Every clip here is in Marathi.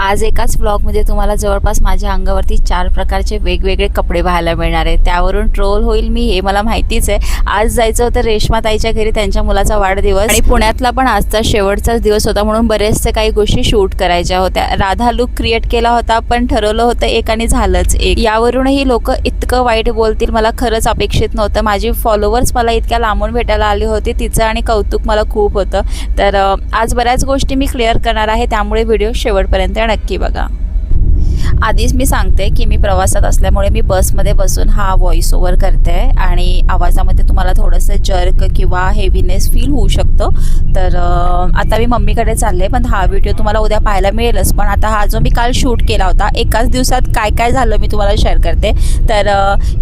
आज एकाच व्लॉगमध्ये तुम्हाला जवळपास माझ्या अंगावरती चार प्रकारचे वेगवेगळे कपडे पाहायला मिळणार आहे त्यावरून ट्रोल होईल मी हे मला माहितीच आहे. आज जायचं होतं रेश्माताईच्या घरी त्यांच्या मुलाचा वाढदिवस. आणि पुण्यातला पण आजचा शेवटचाच दिवस होता म्हणून बरेचसे काही गोष्टी शूट करायच्या होत्या. राधा लुक क्रिएट केला होता पण ठरवलं होतं एक आणि झालंच एक. यावरूनही लोक इतकं वाईट बोलतील मला खरंच अपेक्षित नव्हतं. माझी फॉलोअर्स मला इतक्या लांबून भेटायला आली होती तिचं आणि कौतुक मला खूप होतं. तर आज बऱ्याच गोष्टी मी क्लिअर करणार आहे त्यामुळे व्हिडिओ शेवटपर्यंत नक्की बघा. आधीच मी सांगते की मी प्रवासात असल्यामुळे मी बसमध्ये बसून हा व्हॉइस ओव्हर करते आणि आवाजामध्ये तुम्हाला थोडंसं जर्क किंवा हेवीनेस फील होऊ शकतो. तर आता मी मम्मीकडे चालले पण हा व्हिडिओ तुम्हाला उद्या पाहायला मिळेलच. पण आता हा जो मी काल शूट केला होता एकाच दिवसात काय काय झालं मी तुम्हाला शेअर करते. तर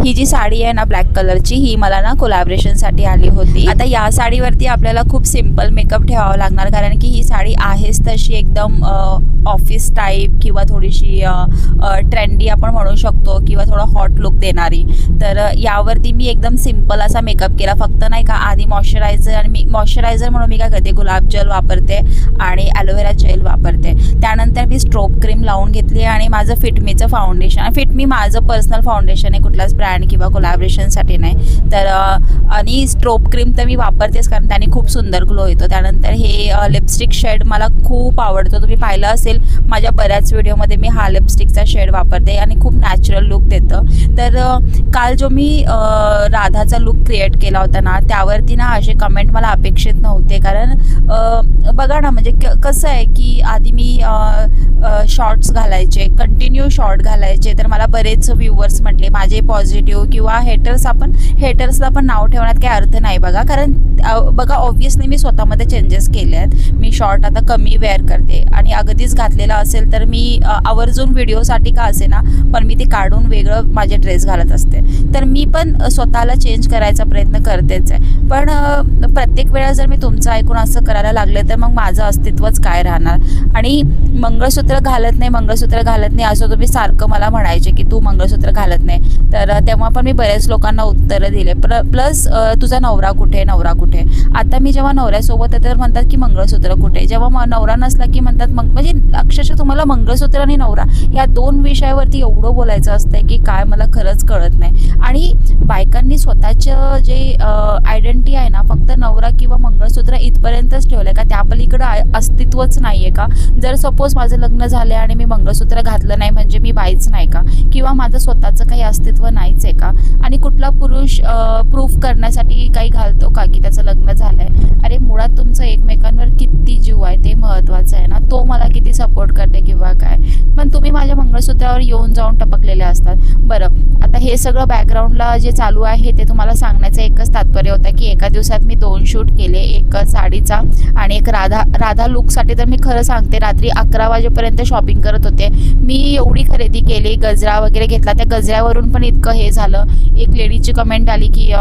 ही जी साडी आहे ना ब्लॅक कलरची ही मला ना कोलॅबरेशनसाठी आली होती. आता या साडीवरती आपल्याला खूप सिंपल मेकअप ठेवावा लागणार कारण की ही साडी आहेच तशी एकदम ऑफिस टाईप किंवा थोडीशी ट्रेंडी आपण म्हणू शकतो किंवा थोडा हॉट लुक देणारी. तर यावरती मी एकदम सिंपल असा मेकअप केला. फक्त नाही का आधी मॉइश्चरायझर आणि मी मॉइश्चरायझर म्हणून मी काय करते? गुलाब जल वापरते आणि ॲलोवेरा जेल वापरते. त्यानंतर मी स्ट्रोप क्रीम लावून घेतली आणि माझं फिटमीचं फाउंडेशन फिटमी माझं पर्सनल फाउंडेशन आहे कुठलाच ब्रँड किंवा कोलॅबरेशनसाठी नाही. तर आणि स्ट्रोप क्रीम तर मी वापरतेच कारण त्याने खूप सुंदर ग्लो येतो. त्यानंतर हे लिपस्टिक शेड मला खूप आवडतो. तुम्ही पाहिलं असेल माझ्या बऱ्याच व्हिडिओमध्ये मी हा लिप्स लिपस्टिकचा शेड वापरते आणि खूप नॅचरल लुक देतं. तर काल जो मी राधाचा लुक क्रिएट केला होता ना त्यावरती ना असे कमेंट मला अपेक्षित नव्हते. कारण बघा ना म्हणजे कसं आहे की आधी मी शॉर्ट्स घालायचे कंटिन्यू शॉर्ट घालायचे. तर मला बरेच व्ह्युअर्स म्हटले माझे पॉझिटिव्ह किंवा हेटर्स आपण हेटर्सला पण नाव ठेवण्यात काही अर्थ नाही बघा. कारण बघा ऑब्व्हियसली मी स्वतःमध्ये चेंजेस केले आहेत. मी शॉर्ट आता कमी वेअर करते. आणि अगदीच घातलेला असेल तर मी आवर्जून व्हिडिओसाठी का असे ना पण मी ते काढून वेगळं माझे ड्रेस घालत असते. तर मी पण स्वतःला चेंज करायचा प्रयत्न करतेच आहे. पण प्रत्येक वेळा जर मी तुमचं ऐकून असं करायला लागलं तर मग माझं अस्तित्वच काय राहणार? आणि मंगळसूत्र घालत नाही मंगळसूत्र घालत नाही असं तुम्ही सारखं मला म्हणायचे की तू मंगळसूत्र घालत नाही. तर तेव्हा पण मी बऱ्याच लोकांना उत्तरं दिले. प्र प्लस तुझा नवरा कुठे नवरा कुठे आता मी जेव्हा नवऱ्यासोबत आहे तर म्हणतात की मंगळसूत्र कुठे जेव्हा नवरा नसला की म्हणतात मग म्हणजे अक्षरशः तुम्हाला मंगळसूत्र आणि नवरा या दोन विषयावरती एवढं बोलायचं असतंय की काय मला खरंच कळत नाही. आणि बायकांनी स्वतःचं जे आयडेंटिटी आहे ना फक्त नवरा किंवा मंगळसूत्र इथपर्यंतच ठेवलं आहे का? त्या पलीकडं अस्तित्वच नाही आहे का? जर सपोज माझं लग्न लग्न झाले आणि मी मंगळसूत्र घातलं नाही म्हणजे मी बाईच नाही का? किंवा माझं स्वतःचं काही अस्तित्व नाहीच आहे का? आणि कुठला पुरुष प्रूफ करण्यासाठी काही घालतो का की त्याचं लग्न झालंय? अरे मुळात तुमचं एकमेकांवर किती जीव आहे ते महत्त्वाचं आहे ना? तो मला किती सपोर्ट करते किंवा काय? पण तुम्ही माझ्या मंगळसूत्रावर येऊन जाऊन टपकलेले असतात. बरं आता हे सगळं बॅकग्राऊंडला जे चालू आहे ते तुम्हाला सांगण्याचं एकच तात्पर्य होतं की एका दिवसात मी दोन शूट केले एक साडीचा आणि एक राधा राधा लुकसाठी तर मी खरं सांगते रात्री अकरा वाजेपर्यंत शॉपिंग करत होते. मी एवढी खरेदी केली गजरा वगैरे घेतला. त्या गजऱ्यावरून पण इतकं हे झालं. एक लेडीची कमेंट आली की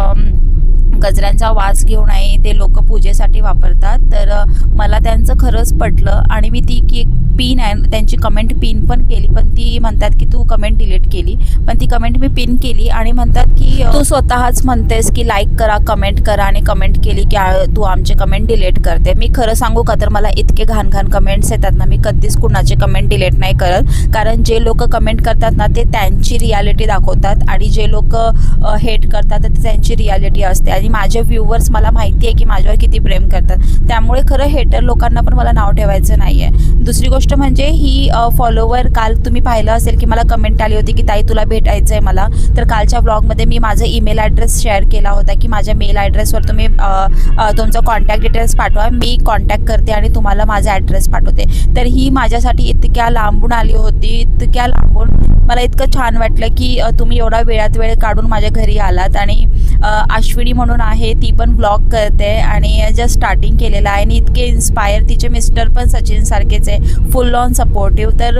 गजऱ्यांचा वास घेऊन आहे ते लोक पूजेसाठी वापरतात. तर मला त्यांचं खरंच पटलं आणि मी ती की पिन आहे त्यांची कमेंट पिन पण केली. पण ती म्हणतात की तू कमेंट डिलीट केली. पण ती कमेंट मी पिन केली आणि म्हणतात की तू स्वतःच म्हणतेस की लाईक करा कमेंट करा आणि कमेंट केली की तू आमचे कमेंट डिलीट करते. मी खरं सांगू का तर मला इतके घाण घाण कमेंट्स येतात ना मी कधीच कुणाचे कमेंट डिलीट नाही करत. कारण जे लोक कमेंट करतात ना ते त्यांची रियालिटी दाखवतात आणि जे लोक हेट करतात तर ते त्यांची रियालिटी असते. आणि माझे व्ह्यूवर्स मला माहिती आहे की माझ्यावर किती प्रेम करतात. त्यामुळे खरं हेटर लोकांना पण मला नाव ठेवायचं नाही आहे दुसरी गोष्ट म्हणजे ही फॉलोवर काल तुम्ही पाहिलं असेल की मला कमेंट आली होती की ताई तुला भेटायचं आहे मला. तर कालच्या ब्लॉगमध्ये मी माझा ईमेल ॲड्रेस शेअर केला होता की माझ्या मेल ॲड्रेसवर तुम्ही तुमचा कॉन्टॅक्ट डिटेल्स पाठवा. मी कॉन्टॅक्ट करते आणि तुम्हाला माझा ॲड्रेस पाठवते. तर ही माझ्यासाठी इतक्या लांबून आली होती इतक्या लांबून मला इतकं छान वाटलं की तुम्ही एवढा वेळात वेळ काढून माझ्या घरी आलात आणि आश्विनी अश्विनी म्हणून आहे ती पण ब्लॉग करते आणि जस्ट स्टार्टिंग केलेलं आहे. आणि इतके इन्स्पायर तिचे मिस्टर पण सचिनसारखेच आहे फुल ऑन सपोर्टिव्ह तर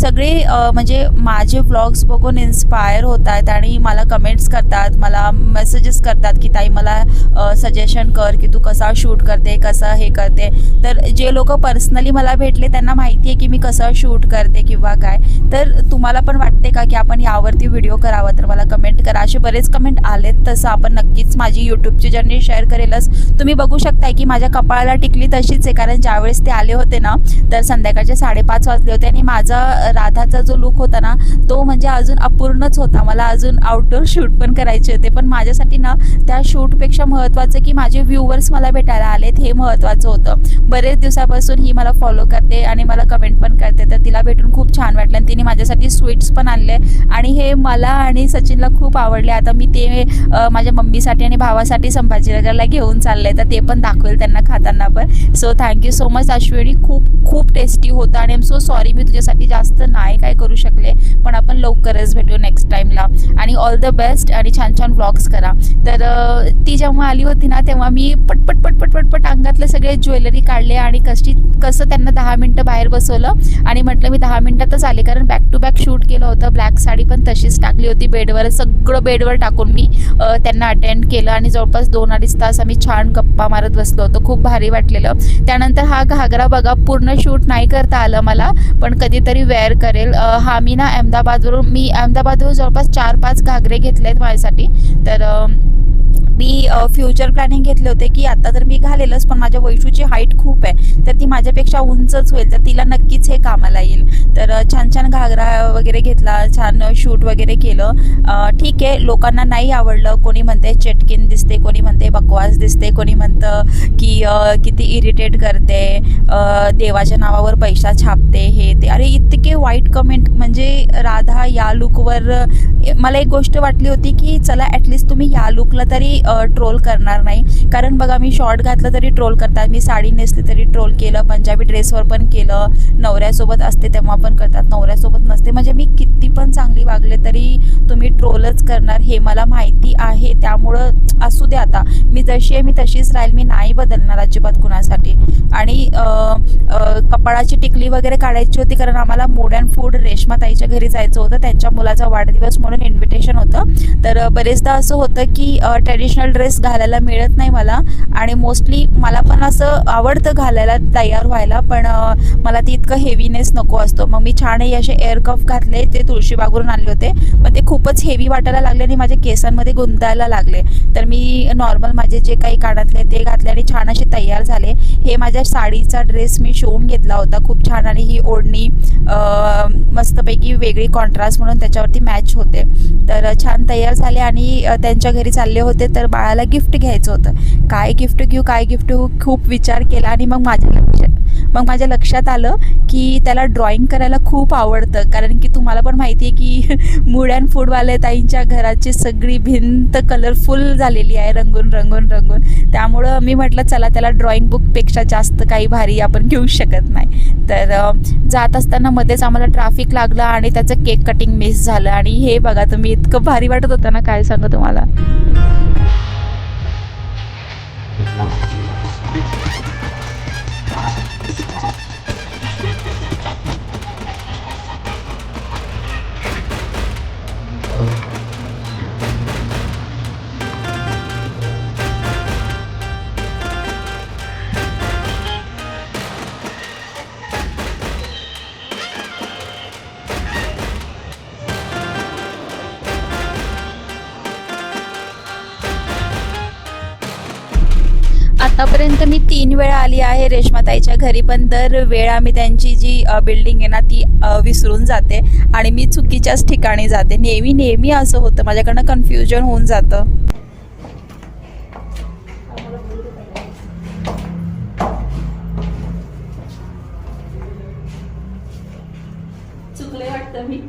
सगळे म्हणजे माझे ब्लॉग्स बघून इन्स्पायर होत आहेत आणि मला कमेंट्स करतात मला मेसेजेस करतात की ताई मला सजेशन कर की तू कसा शूट करते कसं हे करते. तर जे लोक पर्सनली मला भेटले त्यांना माहिती आहे की मी कसं शूट करते किंवा काय. तर तुम्हाला पण वाटते का की आपण यावरती व्हिडिओ करावा? तर मला कमेंट करा. असे बरेच कमेंट आलेत तसं पण नक्कीच माझी यूट्यूबची जर्नी शेअर करेलच. तुम्ही बघू शकताय की माझ्या कपाळाला टिकली तशीच आहे कारण ज्यावेळेस ते आले होते ना तर संध्याकाळचे साडेपाच वाजले होते आणि माझा राधाचा जो लुक होता ना तो म्हणजे अजून अपूर्णच होता. मला अजून आउटडोर शूट पण करायचे होते. पण माझ्यासाठी ना त्या शूटपेक्षा महत्त्वाचं की माझे व्ह्यूवर्स मला भेटायला आलेत हे महत्त्वाचं होतं. बरेच दिवसापासून ही मला फॉलो करते आणि मला कमेंट पण करते. तर तिला भेटून खूप छान वाटलं आणि तिने माझ्यासाठी स्वीट्स पण आणले. आणि हे मला आणि सचिनला खूप आवडले. आता मी ते माझ्या माझ्या मम्मीसाठी आणि भावासाठी संभाजीनगरला घेऊन चाललंय. तर ते पण दाखवेल त्यांना खाताना पण. So thank you so much Ashwini. खूप खूप टेस्टी होतं आणि एम सो सॉरी मी तुझ्यासाठी जास्त नाही काय करू शकले पण आपण लवकरच भेटू नेक्स्ट टाईमला आणि ऑल द बेस्ट आणि छान छान व्लॉग्स करा. तर ती जेव्हा आली होती ना तेव्हा मी पटपट पटपट पटपट अंगातले सगळे ज्वेलरी काढले आणि कशी कसं त्यांना दहा मिनटं बाहेर बसवलं. आणि म्हटलं मी दहा मिनटातच आले. कारण बॅक टू बॅक शूट केलं होतं. ब्लॅक साडी पण तशीच टाकली होती बेडवर. सगळं बेडवर टाकून मी त्यांना त्यांना अटेंड केलं आणि जवळपास दोन अडीच तास आम्ही छान गप्पा मारत बसलो होतो. खूप भारी वाटलेलं. त्यानंतर हा घागरा बघा पूर्ण शूट नाही करता आलं मला पण कधीतरी वेअर करेल. हा मी ना अहमदाबादवरून मी अहमदाबादवरून जवळपास चार पाच घागरे घेतले आहेत माझ्यासाठी. तर मी फ्युचर प्लॅनिंग घेतले होते की आता तर मी घालेलच पण माझ्या वैशूची हाईट खूप आहे. तर ती माझ्यापेक्षा उंचच होईल तर तिला नक्कीच हे कामाला येईल. तर छान छान घागरा वगैरे घेतला छान शूट वगैरे केलं. ठीक आहे लोकांना नाही आवडलं कोणी म्हणते चटकिन दिसते कोणी म्हणते बकवास दिसते कोणी म्हणतं की किती इरिटेट करते देवाच्या नावावर पैसा छापते हे ते. अरे इतके वाईट कमेंट म्हणजे राधा या लुकवर मला एक गोष्ट वाटली होती की चला ॲटलिस्ट तुम्ही या लुकला तरी ट्रोल करणार नाही. कारण बघा मी शॉर्ट घातलं तरी ट्रोल करतात. मी साडी नेसली तरी ट्रोल केलं. पंजाबी ड्रेसवर पण केलं. नवऱ्यासोबत असते तेव्हा पण करतात. नवऱ्यासोबत नसते. म्हणजे मी किती पण चांगली वागले तरी तुम्ही ट्रोलच करणार हे मला माहिती आहे. त्यामुळं असू दे आता. मी जशी आहे मी तशीच राहील. मी नाही बदलणार अजिबात कुणासाठी. आणि कपाळाची टिकली वगैरे काढायची होती कारण आम्हाला मोड अँड फूड रेशमाताईच्या घरी जायचं होतं. त्यांच्या मुलाचा वाढदिवस म्हणून इन्व्हिटेशन होतं. तर बरेचदा असं होतं की ट्रेडिशनल ड्रेस घालायला मिळत नाही मला. आणि मोस्टली मला पण असं आवडतं घालायला तयार व्हायला पण मला ती इतकं हेवीनेस नको असतो. मग मी छानही असे एअर कफ घातले ते तुळशीबागवरून आणले होते. पण ते खूपच हेवी वाटायला लागले आणि माझ्या केसांमध्ये गुंतायला लागले. तर मी नॉर्मल माझे जे काही कानातले ते घातले आणि छान असे तयार झाले. हे माझ्या साडीचा ड्रेस मी शिवून घेतला होता. खूप छान आणि ही ओढणी मस्तपैकी वेगळी कॉन्ट्रास्ट म्हणून त्याच्यावरती मॅच होते. तर छान तयार झाले आणि त्यांच्या घरी चालले होते. तर तर बाळाला गिफ्ट घ्यायचं होतं. काय गिफ्ट घेऊ काय गिफ्ट घेऊ खूप विचार केला आणि मग माझ्या लक्षात मग माझ्या लक्षात आलं की त्याला ड्रॉइंग करायला खूप आवडतं. कारण की तुम्हाला पण माहिती आहे की मूड अँड फूडवाले ताईंच्या घराची सगळी भिंत कलरफुल झालेली आहे रंगून रंगून रंगून. त्यामुळं मी म्हटलं चला त्याला ड्रॉइंग बुकपेक्षा जास्त काही भारी आपण घेऊ शकत नाही. तर जात असताना मध्येच आम्हाला ट्रॅफिक लागलं आणि त्याचं केक कटिंग मिस झालं. आणि हे बघा तुम्ही इतकं भारी वाटत होतं ना काय सांगू तुम्हाला? 生 आतापर्यंत मी तीन वेळा आली आहे रेशमाताईच्या घरी पण दर वेळा मी त्यांची जी बिल्डिंग आहे ना ती विसरून जाते आणि मी चुकीच्याच ठिकाणी जाते. नेहमी नेहमी असं होतं. माझ्याकडनं कन्फ्युजन होऊन जातं. चुकले वाटतं मी.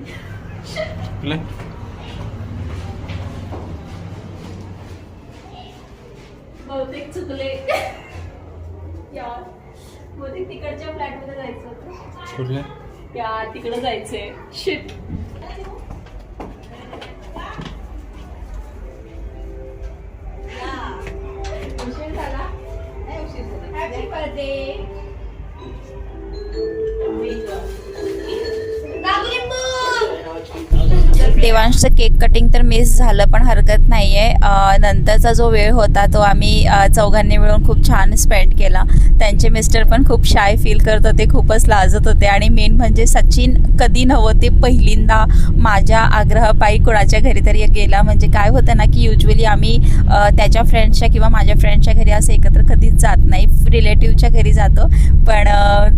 होतं कुठल्या या तिकडे जायचंय. शिट उशीर झाला? हॅपी बर्थडे देवांशचं केक कटिंग तर मिस झालं पण हरकत नाही आहे नंतरचा जो वेळ होता तो आम्ही चौघांनी मिळून खूप छान स्पेंड केला. त्यांचे मिस्टर पण खूप शाय फील करत होते खूपच लाजत होते. आणि मेन म्हणजे सचिन कधी नव्हते पहिल्यांदा माझ्या आग्रहपायी कुणाच्या घरी तरी गेला. म्हणजे काय होतं ना की युजली आम्ही त्याच्या फ्रेंड्सच्या किंवा माझ्या फ्रेंड्सच्या घरी असं एकत्र कधीच जात नाही. रिलेटिव्हच्या घरी जातो. पण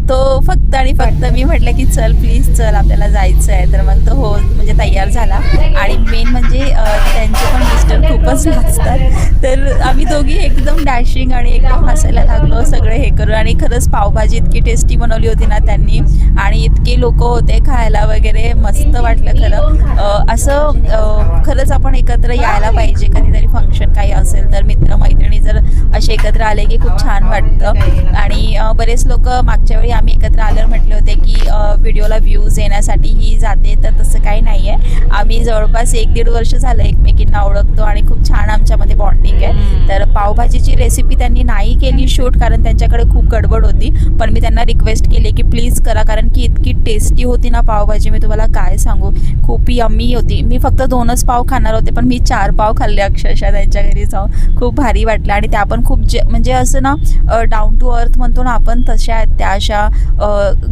तो फक्त आणि फक्त मी म्हटलं की चल प्लीज चल आपल्याला जायचं आहे तर मग तो हो म्हणजे तयार झाला. आणि मेन म्हणजे त्यांचे पण मिस्टर खूपच नाचतात. तर आम्ही दोघी एकदम डॅशिंग आणि हसायला लागलो सगळं हे करून. आणि खरंच पावभाजी इतकी टेस्टी बनवली होती ना त्यांनी. आणि इतके लोक होते खायला वगैरे मस्त वाटलं खरं. असं खरंच आपण एकत्र यायला पाहिजे. कधीतरी फंक्शन काही असेल तर मित्रमैत्रिणी जर असे एकत्र आले की खूप छान वाटतं. आणि बरेच लोक मागच्या वेळी आम्ही एकत्र आल्यावर म्हटले होते की व्हिडिओला व्ह्यूज येण्यासाठी ही जाते तर तसं काही नाही आहे आम्ही जवळपास एक दीड वर्ष झालं एकमेकींना ओळखतो आणि खूप छान आमच्यामध्ये बॉन्डिंग आहे. तर पावभाजीची रेसिपी त्यांनी नाही केली शूट कारण त्यांच्याकडे खूप गडबड होती. पण मी त्यांना रिक्वेस्ट केली की प्लीज करा कारण की इतकी टेस्टी होती ना पावभाजी. मी तुम्हाला काय सांगू? खूप यम्मी होती. मी फक्त दोनच पाव खाणार होते पण मी चार पाव खाल्ले अक्षरशः त्यांच्या घरी जाऊन. खूप भारी वाटलं. आणि त्या पण खूप जे म्हणजे असं ना डाऊन टू अर्थ म्हणतो ना आपण तशा आहेत त्या अशा.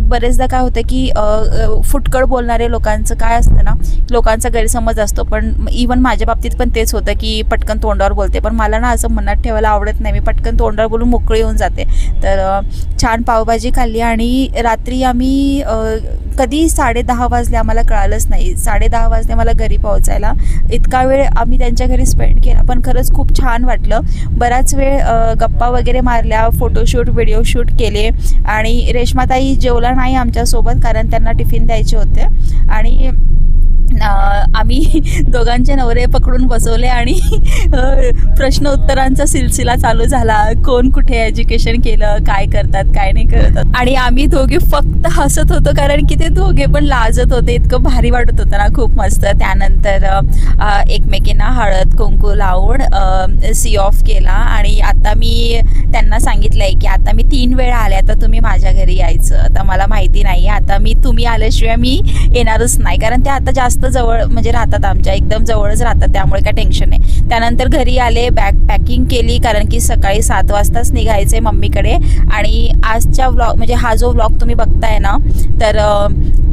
बरेचदा काय होतं की फुटकळ बोलणारे लोकांचं काय असतं ना लोकांचा गैरसमज असतो. पण इवन माझ्या बाबतीत पण तेच होतं की पटकन तोंडावर बोलते. पण मला ना असं मनात ठेवायला आवडत नाही. मी पटकन तोंडावर बोलून मोकळी होऊन जाते. तर छान पावभाजी खाल्ली आणि रात्री आम्ही कधी साडे दहा वाजले आम्हाला कळालंच नाही. साडे दहा वाजले मला घरी पोहोचायला. इतका वेळ आम्ही त्यांच्या घरी स्पेंड केला. पण खरंच खूप छान वाटलं. बराच वेळ गप्पा वगैरे मारल्या फोटोशूट व्हिडिओ शूट केले आणि रेश्माताई जेवला नाही आमच्यासोबत कारण त्यांना टिफिन द्यायचे होते. आणि आम्ही दोघांचे नवरे पकडून बसवले आणि प्रश्न उत्तरांचा सिलसिला चालू झाला. कोण कुठे एज्युकेशन केलं काय करतात काय नाही करतात. आणि आम्ही दोघे फक्त हसत होतो कारण की ते दोघे पण लाजत होते. इतकं भारी वाटत होतं ना खूप मस्त. त्यानंतर एकमेकींना हळद कुंकू लावून सी ऑफ केला. आणि आता मी त्यांना सांगितलं आहे की आता मी तीन वेळा आले. आता तुम्ही माझ्या घरी यायचं. आता मला माहिती नाही आता मी तुम्ही आल्याशिवाय मी येणारच नाही. कारण ते आता जास्त जवळ म्हणजे राहतात आमच्या एकदम जवळच राहतात त्यामुळे काय टेन्शन नाही. त्यानंतर घरी आले बॅग पॅकिंग केली कारण की सकाळी सात वाजताच निघायचं आहे मम्मीकडे. आणि आजच्या व्लॉग म्हणजे हा जो व्लॉग तुम्ही बघताय ना तर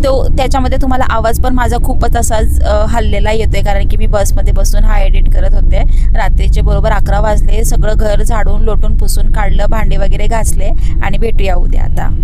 तो त्याच्यामध्ये तुम्हाला आवाज पण माझा खूपच असा हल्लेला येतो येतोय. कारण की मी बसमध्ये बसून हा एडिट करत होते. रात्रीचे बरोबर अकरा वाजले सगळं घर झाडून लोटून पुसून काढलं भांडे वगैरे घासले आणि भेटूया उद्या आता.